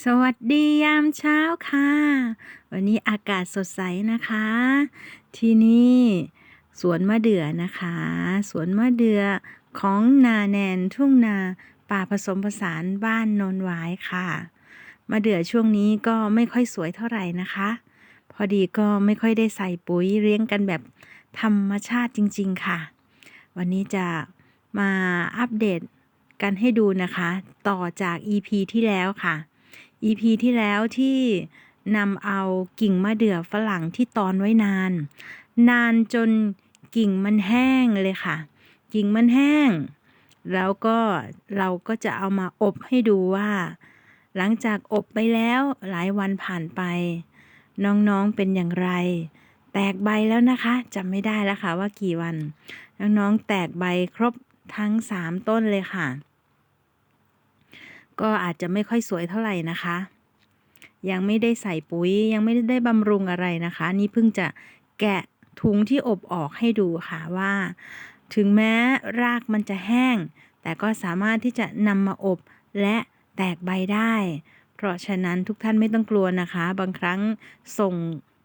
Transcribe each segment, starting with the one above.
สวัสดียามเช้าค่ะ วันนี้อากาศสดใสนะคะ ที่นี่สวนมะเดื่อนะคะ สวนมะเดื่อของนาแนนทุ่งนาป่าผสมผสานบ้านนนหวายค่ะมะเดื่อช่วงนี้ก็ไม่ค่อยสวยเท่าไหร่นะคะ พอดีก็ไม่ค่อยได้ใส่ปุ๋ยเลี้ยงกันแบบธรรมชาติจริง ๆ ค่ะ วันนี้จะมาอัปเดตกันให้ดูนะคะ ต่อจาก EP ที่แล้วค่ะ EP ที่แล้วที่นำเอากิ่งมะเดื่อฝรั่งที่ตอนไว้นาน นานจนกิ่งมันแห้งเลยค่ะ กิ่งมันแห้ง แล้วก็เราก็จะเอามาอบให้ดูว่า หลังจากอบไปแล้วหลายวันผ่านไป น้องๆเป็นอย่างไร แตกใบแล้วนะคะจำไม่ได้แล้วค่ะว่ากี่วัน น้องๆแตกใบครบทั้ง 3 ต้นเลยค่ะ ก็อาจจะไม่ค่อยสวยเท่าไหร่นะคะ ยังไม่ได้ใส่ปุ๋ยยังไม่ได้บำรุงอะไรนะคะ นี่เพิ่งจะแกะถุงที่อบออกให้ดูค่ะว่า ถึงแม้รากมันจะแห้ง แต่ก็สามารถที่จะนำมาอบและแตกใบได้ เพราะฉะนั้นทุกท่านไม่ต้องกลัวนะคะ บางครั้งส่ง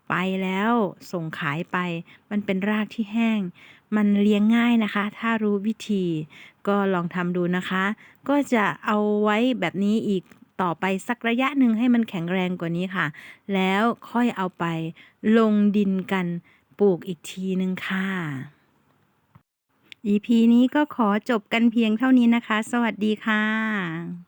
ไปแล้วส่งขายไป มันเป็นรากที่แห้ง มันเลี้ยงง่ายนะคะ ถ้ารู้วิธี ก็ลองทำดูนะคะ ก็จะเอาไว้แบบนี้อีกต่อไปสักระยะหนึ่งให้มันแข็งแรงกว่านี้ค่ะ แล้วค่อยเอาไปลงดินกันปลูกอีกทีหนึ่งค่ะ EP นี้ก็ขอจบกันเพียงเท่านี้นะคะ สวัสดีค่ะ